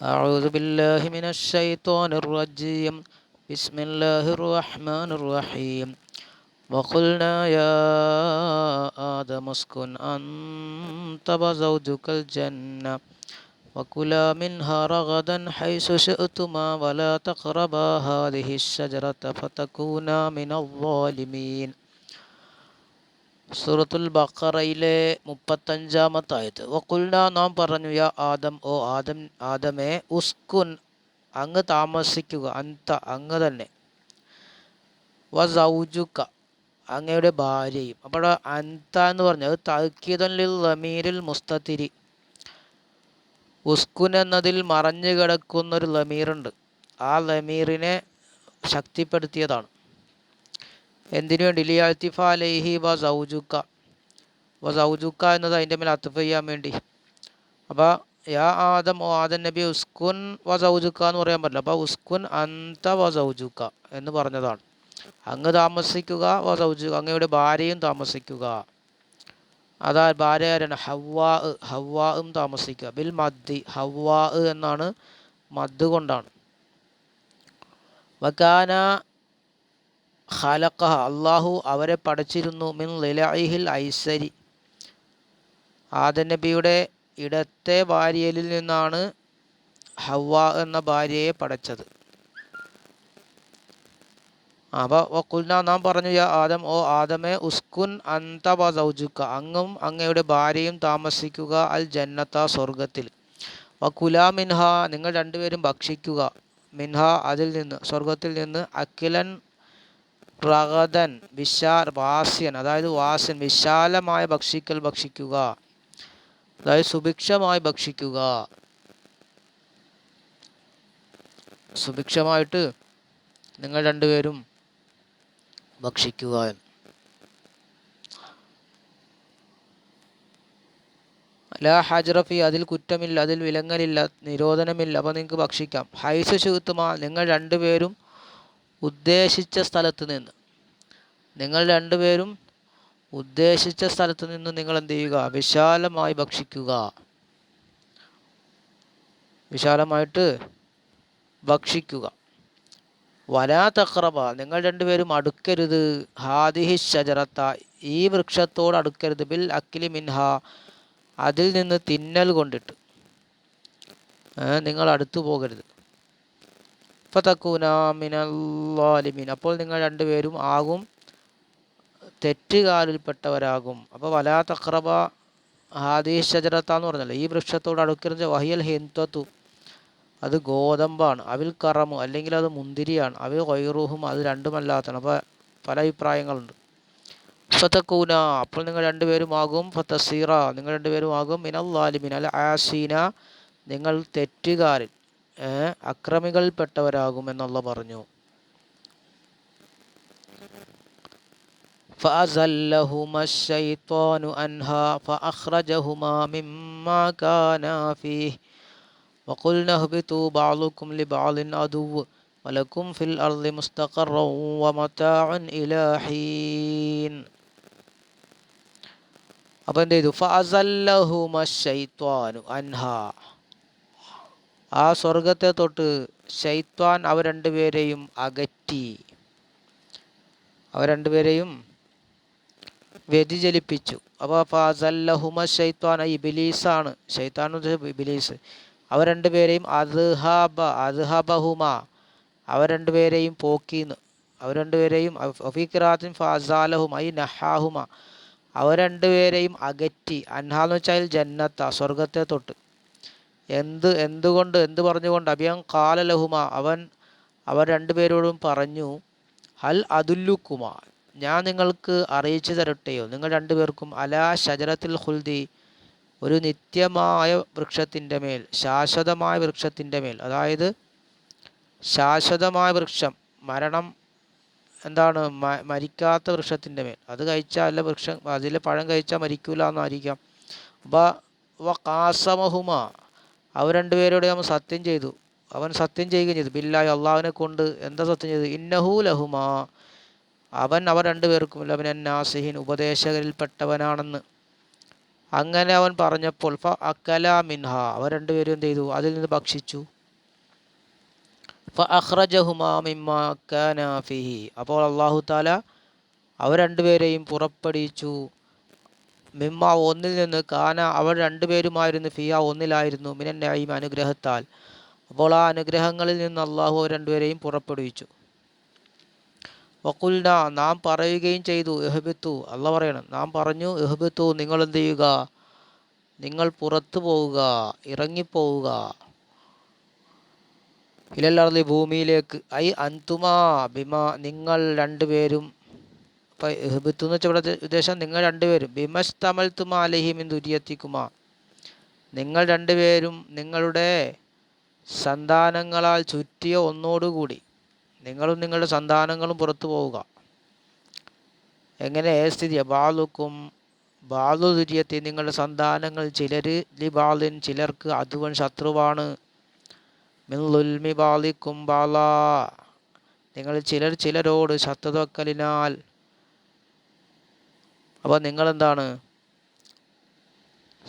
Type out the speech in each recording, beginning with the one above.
أعوذ بالله من الشيطان الرجيم. بسم الله الرحمن الرحيم. وقلنا يا آدم اسكن أنت وزوجك الجنة. وكلا منها رغدا حيث شئتما ولا تقربا هذه الشجرة فتكونا من الظالمين. സൂറത്തുൽ ബക്കറയിലെ മുപ്പത്തഞ്ചാമത്തെ ആയത് വക്കുൽന നാം പറഞ്ഞു യാ ആദം ഓ ആദം ആദമേ ഉസ്കുൻ അങ്ങ് താമസിക്കുക അന്ത അങ്ങ് തന്നെ. വസൗജുക്ക അങ്ങയുടെ ഭാര്യയും. അപ്പോൾ അന്ത എന്ന് പറഞ്ഞത് തൽക്കീതലിൽ ലമീരിൽ മുസ്തത്തിരി ഉസ്കുൻ എന്നതിൽ മറഞ്ഞു കിടക്കുന്നൊരു ലമീറുണ്ട്. ആ ലമീറിനെ ശക്തിപ്പെടുത്തിയതാണ്. എന്തിനു വേണ്ടി? ലിയാത്തിഫ അലൈഹി വ സൗജുക്ക. വ സൗജുക്ക എന്നത് അതിന്റെ മേൽ അത്തുഫ് ചെയ്യാൻ വേണ്ടി. അപ്പോൾ യാ ആദം ഓ ആദം നബി ഉസ്കുൻ വ സൗജുക്ക എന്ന് പറയാൻ പറ്റില്ല. അപ്പോൾ ഉസ്കുൻ അന്ത വ സൗജുക്ക എന്ന് പറഞ്ഞതാണ്. അങ്ങ് താമസിക്കുക വ സൗജുക്ക അങ്ങയുടെ ഭാര്യയും താമസിക്കുക. അതാ ഭാര്യ ആരാണ് ഹവ്വാ ഹവ്വാഉം താമസിക്കുക. ബിൽ മദ്ദി ഹവ്വാ എന്നാണ് മദ് കൊണ്ടാണ്. വക്കാന ഖലഖഹ അള്ളാഹു അവരെ പടച്ചിരുന്നു. മിൻ ലിലഹിൽ ഐസരി. ആദൻ നബിയുടെ ഇടത്തെ ഭാര്യയിൽ നിന്നാണ് ഹവ എന്ന ഭാര്യയെ പടച്ചത്. അപ്പോൾ വക്കുൽന നാം പറഞ്ഞു യാ ആദം ഓ ആദമേ ഉസ്കുൻ അന്തവ സൗജുക്ക. അങ്ങും അങ്ങയുടെ ഭാര്യയും താമസിക്കുക അൽ ജന്നത്ത സ്വർഗത്തിൽ വക്കുല മിൻഹ നിങ്ങൾ രണ്ടുപേരും ഭക്ഷിക്കുക. മിൻഹ അതിൽ നിന്ന് സ്വർഗത്തിൽ നിന്ന് അഖിലൻ പ്രഗതൻ വിശാൽ വാസ്യൻ അതായത് വാസ്യൻ വിശാലമായ ഭക്ഷിക്കൽ ഭക്ഷിക്കുക. അതായത് സുഭിക്ഷമായി ഭക്ഷിക്കുക. സുഭിക്ഷമായിട്ട് നിങ്ങൾ രണ്ടുപേരും ഭക്ഷിക്കുക. എന്ന് ലാ ഹജറഫി അതിൽ കുറ്റമില്ല അതിൽ വിലങ്ങലില്ല നിരോധനമില്ല അപ്പോൾ നിങ്ങൾക്ക് ഭക്ഷിക്കാം. ഹൈസ ശുഹത്തുമാ നിങ്ങൾ രണ്ടുപേരും ഉദ്ദേശിച്ച സ്ഥലത്ത് നിന്ന്. നിങ്ങൾ രണ്ടുപേരും ഉദ്ദേശിച്ച സ്ഥലത്ത് നിന്ന് നിങ്ങൾ എന്ത് ചെയ്യുക? വിശാലമായി ഭക്ഷിക്കുക. വിശാലമായിട്ട് ഭക്ഷിക്കുക. വലാ തക്രബ നിങ്ങൾ രണ്ടുപേരും അടുക്കരുത്. ഹാദിഹി ഷജറത്ത ഈ വൃക്ഷത്തോട് അടുക്കരുത്. ബിൽ അക്കിലി മിൻഹ അതിൽ നിന്ന് തിന്നൽ കൊണ്ടിട്ട്. നിങ്ങൾ അടുത്തു പോകരുത്. ഫതക്കൂനാമിനല്ലാലിമീൻ അപ്പോൾ നിങ്ങൾ രണ്ടുപേരും ആകും തെറ്റുകാലിൽപ്പെട്ടവരാകും. അപ്പോൾ വലാ തക്രബ ഹാദി ഷജറത്ത എന്ന് പറഞ്ഞല്ലോ. ഈ വൃക്ഷത്തോട് അടുക്കരുത്. വഹിയൽ ഹിന്ദത്തു. അത് ഗോതമ്പാണ്. അവിൽ കറമു അല്ലെങ്കിൽ അത് മുന്തിരിയാണ്. അവിൽ വൈറൂഹും അത് രണ്ടുമല്ലാത്തതാണ്. അപ്പോൾ പല അഭിപ്രായങ്ങളുണ്ട്. ഫതക്കൂന അപ്പോൾ നിങ്ങൾ രണ്ടുപേരും ആകും. ഫതസീറ നിങ്ങൾ രണ്ടുപേരും ആകും. മിനല്ലാലിമിൻ. അൽ ആസീന നിങ്ങൾ തെറ്റുകാരിൽ. അക്രമികൾപ്പെട്ടവരാകും എന്നുള്ള പറഞ്ഞു فأزلهما الشيطان عنها فأخرجهما مما كانا فيه وقلنا اهبطوا بعضكم لبعض عدو ولكم في الأرض مستقرا ومتاع إلى حين അപ്പം എന്ത് ചെയ്തു ഫഅസല്ലഹുമ ഷൈത്വാനു അൻഹ ആ സ്വർഗത്തെ തൊട്ട് ശൈത്വാൻ അവർ രണ്ടുപേരെയും അകറ്റി. അവർ രണ്ടുപേരെയും വ്യതിചലിപ്പിച്ചു. അപ്പോൾ ഫാസല്ലഹുമ ഷൈത്വാൻ ഇബിലീസാണ്. ഷൈത്താൻ ഇബിലീസ്. അവർ രണ്ടുപേരെയും അദ്ഹാബ അദ്ഹബഹുമ. അവർ രണ്ടുപേരെയും പോക്കീന്ന്. അവർ രണ്ടുപേരെയും അഫീഖിറാത്തിൻ ഫാസാലഹുമ ഈ നഹാഹുമ. അവർ രണ്ടുപേരെയും അകറ്റി. അൻഹാന്ന് വെച്ചാൽ ജന്നത്ത സ്വർഗത്തെ തൊട്ട്. എന്ത് എന്തുകൊണ്ട് എന്ത് പറഞ്ഞുകൊണ്ട്? അഭിയം കാലലഹുമ അവൻ അവർ രണ്ടുപേരോടും പറഞ്ഞു ഹൽ അതുല്ലുക്കുമ. ഞാൻ നിങ്ങൾക്ക് അറിയിച്ചു തരട്ടെയോ? നിങ്ങൾ രണ്ടുപേർക്കും അലാ ഷജറത്തിൽ ഹുൽദി ഒരു നിത്യമായ വൃക്ഷത്തിന്റെ മേൽ ശാശ്വതമായ വൃക്ഷത്തിന്റെ മേൽ അതായത് ശാശ്വതമായ വൃക്ഷം മരണം എന്താണ് മരിക്കാത്ത വൃക്ഷത്തിന്റെ മേൽ. അത് കഴിച്ചാൽ അല്ല വൃക്ഷം അതിലെ പഴം കഴിച്ചാൽ മരിക്കൂല എന്നായിരിക്കാം. വ കാസമഹുമ. അവർ രണ്ടുപേരോട് അവൻ സത്യം ചെയ്തു. അവൻ സത്യം ചെയ്യുകയും ചെയ്തു. ബില്ലായി അള്ളാഹുവിനെ കൊണ്ട് എന്താ സത്യം ചെയ്തു ഇന്നഹു ലഹുമാ. അവൻ അവർ രണ്ടുപേർക്കും ലബനൻ നാസിഹിൻ ഉപദേശകരിൽപ്പെട്ടവനാണെന്ന്. അങ്ങനെ അവൻ പറഞ്ഞപ്പോൾ ഫ അക്കല മിൻഹ. അവർ രണ്ടുപേരും എന്ത് ചെയ്തു? അതിൽ നിന്ന് ഭക്ഷിച്ചു. ഫ അഹ്റജഹുമാ മിമ്മാ ഫിഹി. അപ്പോൾ അള്ളാഹു താല അവർ രണ്ടുപേരെയും പുറപ്പെടുവിച്ചു. മിമ്മ ഒന്നിൽ നിന്ന് കാന അവർ രണ്ടുപേരുമായിരുന്നു ഫിയ ഒന്നിലായിരുന്നു മിനൻ അനുഗ്രഹത്താൽ. അപ്പോൾ ആ അനുഗ്രഹങ്ങളിൽ നിന്ന് അള്ളാഹു രണ്ടുപേരെയും പുറപ്പെടുവിച്ചു. വക്കുൽന നാം പറയുകയും ചെയ്തു എഹബിത്തു. അല്ല പറയണം നാം പറഞ്ഞു എഹബിത്തു നിങ്ങൾ എന്ത് ചെയ്യുക? നിങ്ങൾ പുറത്തു പോവുക ഇറങ്ങിപ്പോവുക. ഇലല്ലർലി ഭൂമിയിലേക്ക് ഐ അന്തുമാ ബിമ നിങ്ങൾ രണ്ടുപേരും ഇപ്പം എഹബിത്തു എന്ന് വെച്ചാൽ ഇവിടെ ഉദ്ദേശം നിങ്ങൾ രണ്ടുപേരും. ബിമസ് തുമ അലഹിമിൻ ദുരിയത്തിക്കുമാ. നിങ്ങൾ രണ്ടുപേരും നിങ്ങളുടെ സന്താനങ്ങളാൽ ചുറ്റിയ ഒന്നോടുകൂടി നിങ്ങളും നിങ്ങളുടെ സന്താനങ്ങളും പുറത്തു പോവുക. എങ്ങനെ? സ്ഥിതി ബാലുക്കും ബാലു ദുര്യത്തി നിങ്ങളുടെ സന്താനങ്ങൾ ചിലർ ലി ബാലിൻ ചിലർക്ക് അതുവൻ ശത്രുവാണ്. മിൽമി ബാലിക്കും ബാല. നിങ്ങൾ ചിലർ ചിലരോട് ശത്രുത വെക്കലിനാൽ അപ്പോൾ നിങ്ങളെന്താണ്?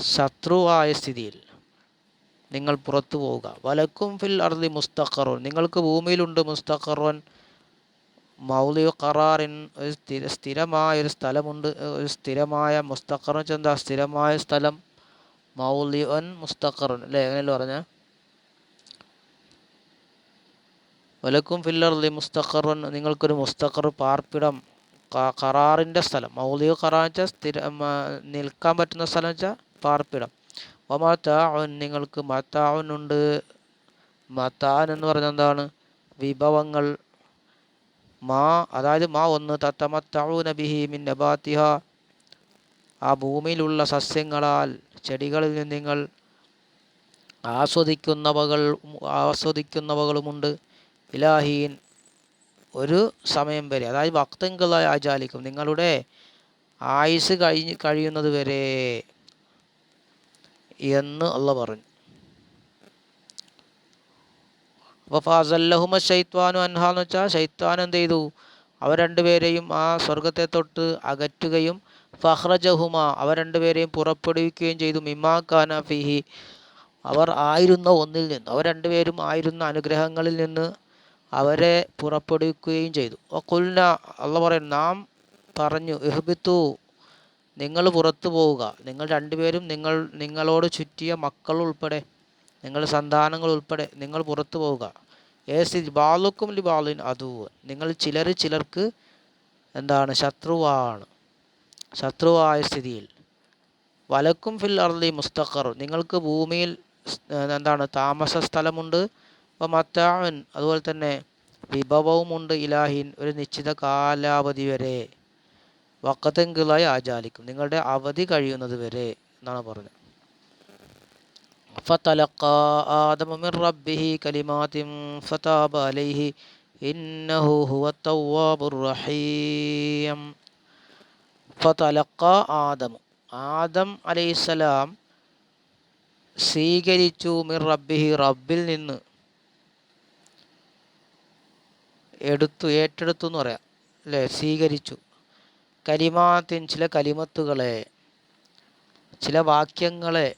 ശത്രുവായ സ്ഥിതിയിൽ നിങ്ങൾ പുറത്തു പോവുക. വലക്കും ഫിൽ അർദി മുസ്തഖറുൻ. നിങ്ങൾക്ക് ഭൂമിയിലുണ്ട് മുസ്തഖറുൻ. മൗലി ഖറാറിൻ ഒരു സ്ഥിര സ്ഥിരമായ ഒരു സ്ഥലമുണ്ട്. ഒരു സ്ഥിരമായ മുസ്തഖർ എന്താ? സ്ഥിരമായ സ്ഥലം മൗലി ഒൻ മുസ്തഖറുൻ അല്ലേ? എങ്ങനെയല്ലോ പറഞ്ഞ? വലക്കും ഫില്ലർലി മുസ്തഖറുൻ. നിങ്ങൾക്കൊരു മുസ്തഖർ പാർപ്പിടം ഖറാറിന്റെ സ്ഥലം. മൗലിക കറാർ വെച്ചാൽ സ്ഥിര നിൽക്കാൻ പറ്റുന്ന സ്ഥലം വെച്ചാൽ പാർപ്പിടം. വമാത്താഉൻ നിങ്ങൾക്ക് മത്താഉൻ ഉണ്ട്. മത്താൻ എന്ന് പറഞ്ഞാൽ എന്താണ്? വിഭവങ്ങൾ. മാ അതായത് മാ ഒന്ന് തത്തമത്താവു ബിഹി മിൻ നബാത്തിഹ. ആ ഭൂമിയിലുള്ള സസ്യങ്ങളാൽ ചെടികളിൽ നിന്ന് നിങ്ങൾ ആസ്വദിക്കുന്നവകൾ ആസ്വദിക്കുന്നവകളുമുണ്ട്. ഇലാഹീൻ ഒരു സമയം വരെ അതായത് ഭക്തങ്ങളായി ആചാലിക്കും നിങ്ങളുടെ ആയുസ് കഴിഞ്ഞ് കഴിയുന്നത് വരെ എന്ന് അള്ള പറഞ്ഞു. അപ്പോൾ ഫാസല്ലഹുമ ഷൈത്വാനു അൻഹ എന്ന് വെച്ചാൽ ശൈത്വാൻ എന്ത് ചെയ്തു? അവർ രണ്ടുപേരെയും ആ സ്വർഗത്തെ തൊട്ട് അകറ്റുകയും ഫഹ്റജഹുമ അവർ രണ്ടുപേരെയും പുറപ്പെടുവിക്കുകയും ചെയ്തു. മിമാ ഖാന ഫിഹി. അവർ ആയിരുന്ന ഒന്നിൽ നിന്ന് അവർ രണ്ടുപേരും ആയിരുന്ന അനുഗ്രഹങ്ങളിൽ നിന്ന് അവരെ പുറപ്പെടുവിക്കുകയും ചെയ്തു. കുൽന അള്ള പറയും നാം പറഞ്ഞു ഇഹ്ബിത്തു നിങ്ങൾ പുറത്തു പോവുക. നിങ്ങൾ രണ്ടുപേരും നിങ്ങൾ നിങ്ങളോട് ചുറ്റിയ മക്കൾ ഉൾപ്പെടെ സന്താനങ്ങൾ ഉൾപ്പെടെ നിങ്ങൾ പുറത്തു പോവുക. ഏ സ്ഥിതി ബാലുക്കും ലി ബാലുൻ അതു നിങ്ങൾ ചിലർ ചിലർക്ക് എന്താണ് ശത്രുവാണ് ശത്രുവായ സ്ഥിതിയിൽ. വലക്കും ഫിൽ അർലി മുസ്തഖർ. നിങ്ങൾക്ക് ഭൂമിയിൽ എന്താണ് താമസ സ്ഥലമുണ്ട് അപ്പോൾ മത്താവൻ അതുപോലെ തന്നെ വിഭവവുമുണ്ട് ഇലാഹിൻ ഒരു നിശ്ചിത കാലാവധി വരെ വക്കത്തെങ്കിലായി ആചാലിക്കും നിങ്ങളുടെ അവധി കഴിയുന്നത് വരെ എന്നാണ് പറഞ്ഞത് فتلقى آدم من ربه كلمات فتاب عليه إنه هو التواب الرحيم فتلقى آدم ആദം അലൈഹിസ്സലാം സ്വീകരിച്ചു മിർ റബ്ബിഹി റബ്ബിൽ നിന്ന് എടുത്തു ഏറ്റെടുത്തു എന്ന് പറയാം. അല്ലേ? സ്വീകരിച്ചു. കലിമാത്തിൻ ചില കലിമത്തുകളെ ചില വാക്യങ്ങളെ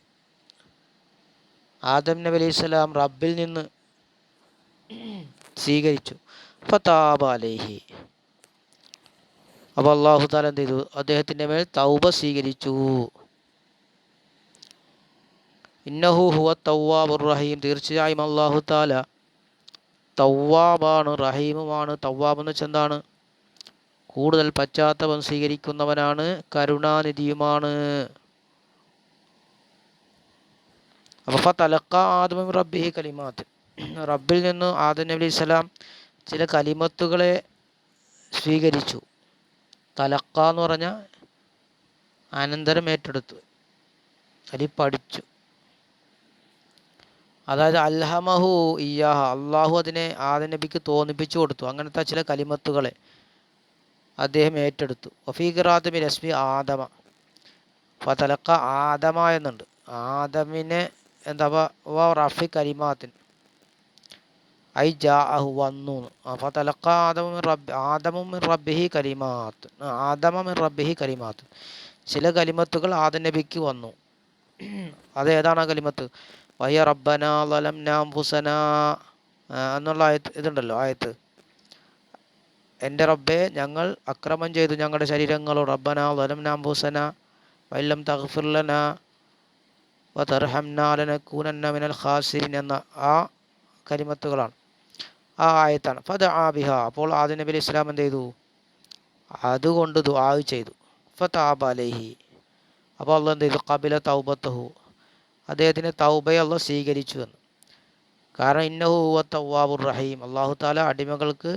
ആദം നബി അലൈഹി സ്വലാം റബ്ബിൽ നിന്ന് സ്വീകരിച്ചു. ഫതാബ അലൈഹി. അപ്പോൾ അള്ളാഹു താല എന്ത് ചെയ്തു? അദ്ദേഹത്തിന്റെ മേൽ തൗബ സ്വീകരിച്ചു. ഇന്നഹു ഹുവ തവ്വാബുർ റഹീം. തീർച്ചയായും അള്ളാഹു താല തവ്വാബാണ് റഹീമുമാണ്. തവ്വാബ് എന്ന് വെച്ചാൽ എന്താണ്? കൂടുതൽ പശ്ചാത്തപം സ്വീകരിക്കുന്നവനാണ് കരുണാനിധിയുമാണ്. ആദമ റബ്ബിഹി കലിമാത്ത്. റബ്ബിൽ നിന്ന് ആദം നബി സ്വലാം ചില കലിമത്തുകളെ സ്വീകരിച്ചു. തലക്ക എന്ന് പറഞ്ഞാൽ അനന്തരം ഏറ്റെടുത്തു. അലി പഠിച്ചു. അതായത് അൽഹമഹു ഇയാഹ അള്ളാഹു അതിനെ ആദം നബിക്ക് തോന്നിപ്പിച്ചു കൊടുത്തു. അങ്ങനത്തെ ചില കലിമത്തുകളെ അദ്ദേഹം ഏറ്റെടുത്തു. വഫീഖറാത്തുബി രശ്മി ആദമ. ഫതലക്ക ആദമ എന്നുണ്ട്. ആദമിനെ എന്താ വ റഫി കലിമാത്തിൻ. ഐ ജാ അഹു വന്നു ഫതലക്ക ആദമ റബ്ബി ആദമു റബ്ബിഹി കലിമാത്ത്. ആദമ റബ്ബിഹി കലിമാത്ത്. ചില കലിമത്തുകൾ ആദം നബിക്ക് വന്നു. അതേതാണ് ആ കലിമത്ത്? വയ റബ്ബന ലലം നാംഫുസന എന്നുള്ള ആയത്ത് ഇതുണ്ടല്ലോ ആയത്ത്. എന്റെ റബ്ബെ ഞങ്ങൾ അക്രമം ചെയ്തു ഞങ്ങളുടെ ശരീരങ്ങളോട്. റബ്ബന ലലം നാംഫുസന വല്ലം തഹഫുല്ലന വതർഹംനാലനക്കൂനന്ന മിനൽ ഖാസിരിൻ എന്ന ആ കരിമത്തുകളാണ്. ആ ആയത്താണ്. ഫത് ആബിഹ അപ്പോൾ ആദി നബി ഇസ്ലാം എന്ത് ചെയ്തു? അതുകൊണ്ട് ദുആ ചെയ്തു. ഫതാബ അലൈഹി. അപ്പോൾ അള്ളാഹ് എന്ത് ചെയ്തു? കബില തൗബത്തഹു. അദ്ദേഹത്തിന് തൗബയെ അള്ളാഹ് സ്വീകരിച്ചു എന്ന് കാരണം ഇന്നഹു ഹുവ തവ്വാബുർ റഹീം അള്ളാഹു താല അടിമകൾക്ക്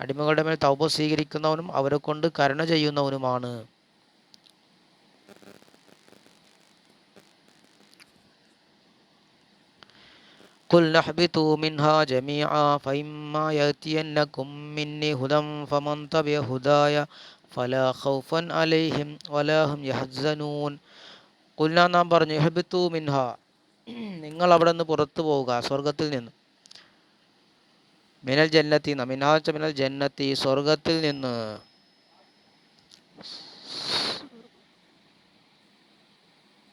അടിമകളുടെ മേൽ തൗബ സ്വീകരിക്കുന്നവനും അവരെ കൊണ്ട് കരുണ ചെയ്യുന്നവനുമാണ് قل نحبطوا منها جميعا فإما يأتينكم مني هدى فمن تبع هداي فلا خوف عليهم ولا هم يحزنون കുല്ല നാം പറഞ്ഞു ഹബിത്തു മിൻഹ. നിങ്ങൾ അവിടെ നിന്ന് പുറത്തു പോവുക സ്വർഗത്തിൽ നിന്ന്. മിനൽ ജന്നത്തി മിനാച്ച മിനൽ ജന്നത്തി സ്വർഗത്തിൽ നിന്ന്